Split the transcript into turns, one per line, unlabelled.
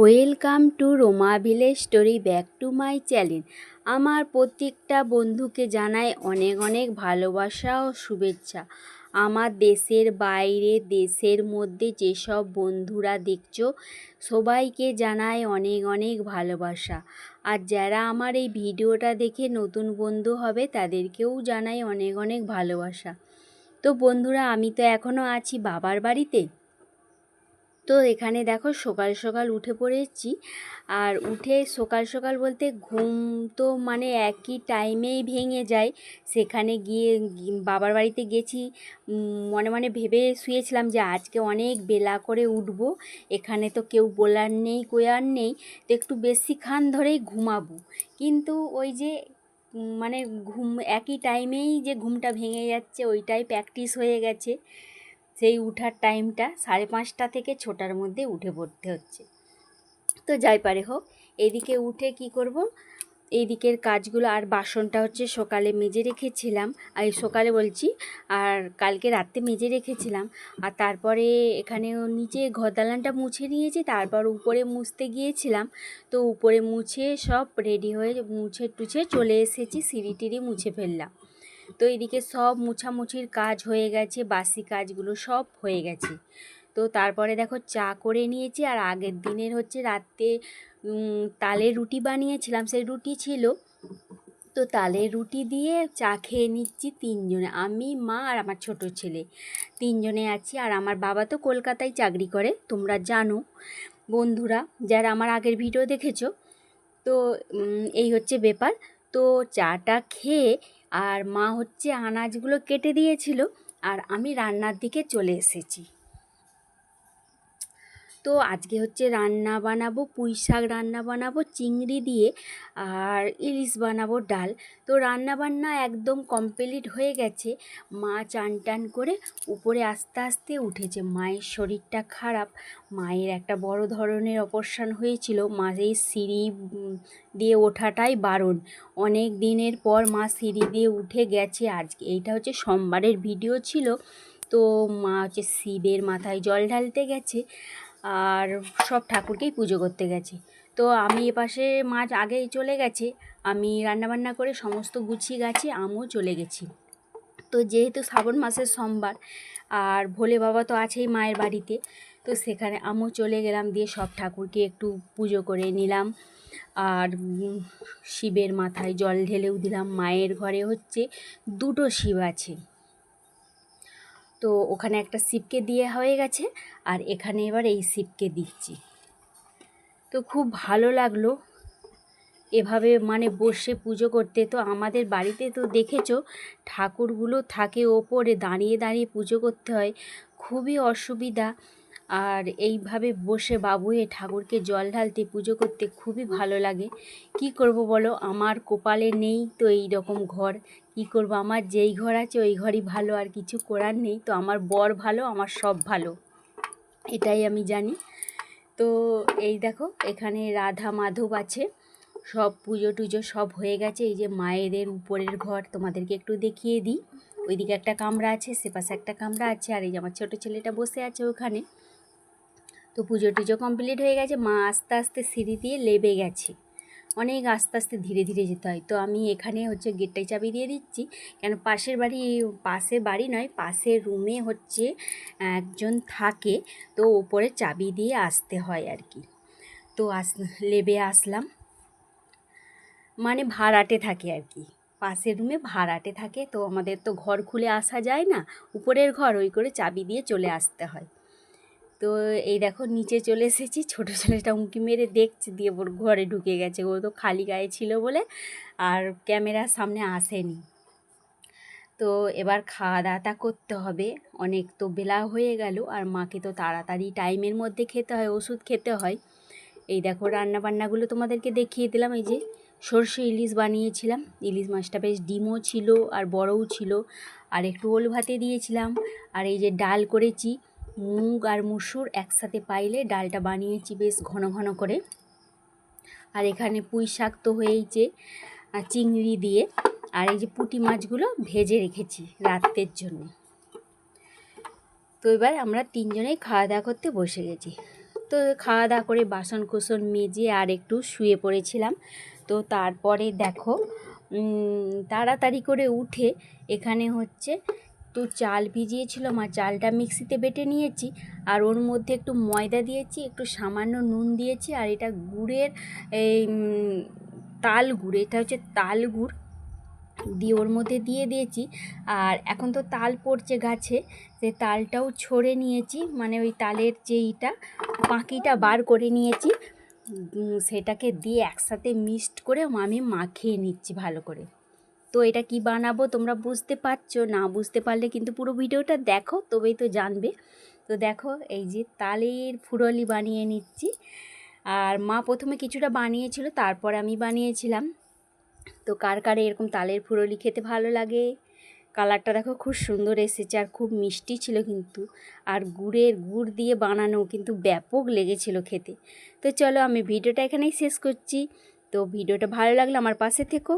Welcome to Roma village story back to my channel. আমার প্রত্যেকটা বন্ধুকে জানাই অনেক অনেক ভালোবাসা ও শুভেচ্ছা। আমার দেশের বাইরে, দেশের মধ্যে যেসব বন্ধুরা দেখছ, সবাইকে জানাই অনেক অনেক ভালোবাসা। আর যারা আমার এই ভিডিওটা দেখে নতুন বন্ধু হবে, তাদেরকেও জানাই অনেক অনেক ভালোবাসা। তো বন্ধুরা, আমি তো এখনও আছি বাবার বাড়িতে। তো এখানে দেখো সকাল সকাল উঠে পড়েছি। আর উঠে সকাল সকাল বলতে ঘুম তো মানে একই টাইমেই ভেঙে যায়। সেখানে গিয়ে বাবার বাড়িতে গেছি। মনে মনে ভেবে শুয়েছিলাম যে আজকে অনেক বেলা করে উঠবো। এখানে তো কেউ বলার নেই, কোয়ার নেই। তো একটু বেশিক্ষণ ধরেই ঘুমাবো। কিন্তু ওই যে মানে ঘুম একই টাইমেই যে ঘুমটা ভেঙে যাচ্ছে, ওইটাই প্র্যাকটিস হয়ে গেছে। সেই উঠার টাইমটা সাড়ে পাঁচটা থেকে ছটার মধ্যে উঠে পড়তে হচ্ছে। তো যাই পারে হোক, এদিকে উঠে কি করব? এইদিকের কাজগুলো আর বাসনটা হচ্ছে সকালে মেজে রেখেছিলাম, আর সকালে বলছি, আর কালকে রাত্রে মেজে রেখেছিলাম, আর তারপরে এখানে নিচে ঘর দালানটা মুছে নিয়েছি, তারপর উপরে মুছতে গিয়েছিলাম। তো উপরে মুছে সব রেডি হয়ে মুছে টুছে চলে এসেছি, সিঁড়ি টিড়ি মুছে ফেললাম। তো এদিকে সব মুছামুছির কাজ হয়ে গেছে, বাসি কাজগুলো সব হয়ে গেছে। তো তারপরে দেখো চা করে নিয়েছি আর আগের দিনের হচ্ছে রাত্রে তালের রুটি বানিয়েছিলাম, সেই রুটি ছিল। তো তালের রুটি দিয়ে চা খেয়ে নিচ্ছি তিনজনে, আমি, মা আর আমার ছোট ছেলে। তিনজনে আছি আর আমার বাবা তো কলকাতায় চাকরি করে, তোমরা জানো। বন্ধুরা, যারা আমার আগের ভিডিও দেখেছ, তো এই হচ্ছে ব্যাপার। তো চাটা খেয়ে আর মা হচ্ছে আনাজগুলো কেটে দিয়েছিল আর আমি রান্নার দিকে চলে এসেছি। তো আজকে হচ্ছে রান্না বানাবো, পুঁই শাক রান্না বানাবো, চিংড়ি দিয়ে আর ইলিশ বানাবো ডাল। তো রান্না বান্না একদম কমপ্লিট হয়ে গেছে। মা চান টান করে উপরে আস্তে আস্তে উঠেছে। মায়ের শরীরটা খারাপ। মায়ের একটা বড় ধরনের অপারেশন হয়েছিল। মায়ের সিঁড়ি দিয়ে ওঠাটাই বারণ। অনেক দিনের পর মা সিঁড়ি দিয়ে উঠে গেছে। আজকে এইটা হচ্ছে সোমবারের ভিডিও ছিল। তো মা হচ্ছে শিবের মাথায় জল ঢালতে গেছে। আর সব ঠাকুরকেই পুজো করতে গেছে। তো আমি এপাশে মাছ আগেই চলে গেছে। আমি রান্নাবান্না করে সমস্ত গুছিয়ে গেছি, আমিও চলে গেছি। তো যেহেতু শ্রাবণ মাসের সোমবার, আর ভোলে বাবা তো আছেই মায়ের বাড়িতে, তো সেখানে আমিও চলে গেলাম দিয়ে সব ঠাকুরকে একটু পুজো করে নিলাম। আর শিবের মাথায় জল ঢেলেও দিলাম। মায়ের ঘরে হচ্ছে দুটো শিব আছে। তো ওখানে একটা সিপকে দিয়ে হয়ে গেছে, আর এখানে এবার এই সিপকে দিচ্ছি। তো খুব ভালো লাগল। এভাবে মানে বসে পুজো করতে। তো আমাদের বাড়িতে তো দেখেছ, ঠাকুরগুলো থাকে ওপরে, দাঁড়িয়ে দাঁড়িয়ে পুজো করতে হয়। খুবই অসুবিধা। আর এইভাবে বসে বাবুয়ে ঠাকুরকে জল ঢালতে, পুজো করতে খুবই ভালো লাগে। কি করব বলো? আমার কপালে নেই তো এই রকম ঘর। কি করব? আমার যেই ঘর আছে ওই ঘরই ভালো, আর কিছু করার নেই তো আমার বর ভালো, আমার সব ভালো। এটাই আমি জানি। তো এই দেখো, এখানে রাধা মাধব আছে। সব পুজো টুজো সব হয়ে গেছে। এই যে মায়েদের উপরের ঘর, তোমাদেরকে একটু দেখিয়ে দিই। ওইদিকে একটা কামরা আছে, সে পাশে একটা কামরা আছে, আর এই যে আমার ছোটো ছেলেটা বসে আছে ওখানে। তো পুজো টুজো কমপ্লিট হয়ে গেছে, মা আস্তে আস্তে সিঁড়ি দিয়ে লেবে গেছে। অনেক আস্তে আস্তে ধীরে ধীরে যেতে হয়। তো আমি এখানে হচ্ছে গেটটাই চাবি দিয়ে দিচ্ছি, কেন পাশের বাড়ি পাশের বাড়ি নয়, পাশের রুমে হচ্ছে একজন থাকে, তো ওপরে চাবি দিয়ে আসতে হয় আর কি। তো আস, লেবে আসলাম। মানে ভাড়াটে থাকে আর কি। পাশের রুমে ভাড়াটে থাকে, তো আমাদের তো ঘর খুলে আসা যায় না, উপরের ঘর ওই করে চাবি দিয়ে চলে আসতে হয়। তো এই দেখো নিচে চলে এসেছি। ছোটো ছেলেটা উঁকি মেরে দেখছে, দিয়ে ওর ঘরে ঢুকে গেছে। ও তো খালি গায়ে ছিল বলে আর ক্যামেরার সামনে আসেনি। তো এবার খাওয়া দাওয়াটা করতে হবে। অনেক তো বেলা হয়ে গেল আর মাকে তো তাড়াতাড়ি টাইমের মধ্যে খেতে হয়, ওষুধ খেতে হয়। এই দেখো রান্না বান্নাগুলো তোমাদেরকে দেখিয়ে দিলাম। এই যে সর্ষে ইলিশ বানিয়েছিলাম। ইলিশ মাছটা বেশ ডিমও ছিল আর বড়ও ছিল। আর একটু ওল ভাতে দিয়েছিলাম। আর এই যে ডাল করেছি। মুগ আর মুসুর একসাথে পাইলে ডালটা বানিয়েছি বেশ ঘন ঘন করে। আর এখানে পুঁই শাক তো হয়েইছে চিংড়ি দিয়ে, আর এই যে পুঁটি মাছগুলো ভেজে রেখেছি রাত্রের জন্য। তো এবার আমরা তিনজনেই খাওয়া দাওয়া করতে বসে গেছি। তো খাওয়া দাওয়া করে বাসন কুসন মেজে আর একটু শুয়ে পড়েছিলাম। তো তারপরে দেখো তাড়াতাড়ি করে উঠে এখানে হচ্ছে একটু চাল ভিজিয়েছিল, মা চালটা মিক্সিতে বেটে নিয়েছি আর ওর মধ্যে একটু ময়দা দিয়েছি, একটু সামান্য নুন দিয়েছি আর এটা গুড়ের এই তাল গুড়, এটা হচ্ছে তাল গুড় দিয়ে ওর মধ্যে দিয়ে দিয়েছি আর এখন তো তাল পড়ছে গাছে, সে তালটাও ছড়ে নিয়েছি মানে ওই তালের যেইটা পাখিটা বার করে নিয়েছি সেটাকে দিয়ে একসাথে মিক্সড করে আমি মাখিয়ে নিচ্ছি ভালো করে। তো এটা কি বানাবো তোমরা বুঝতে পারছ না বুঝতে পারলে কিন্তু পুরো ভিডিওটা দেখো তবেই তো জানবে। তো দেখো এই যে তালের ফুরলি বানিয়ে নিচ্ছি। আর মা প্রথমে কিছুটা বানিয়েছিল, তারপর আমি বানিয়েছিলাম। তো কার কার এরকম তালের ফুরলি খেতে ভালো লাগে? কালারটা দেখো খুব সুন্দর এসেছে আর খুব মিষ্টি ছিল কিন্তু। আর গুড়ের গুড় দিয়ে বানানো কিন্তু ব্যাপক লেগেছিল খেতে। তো চলো আমি ভিডিওটা এখানেই শেষ করছি। তো ভিডিওটা ভালো লাগলে আমার পাশে থেকো।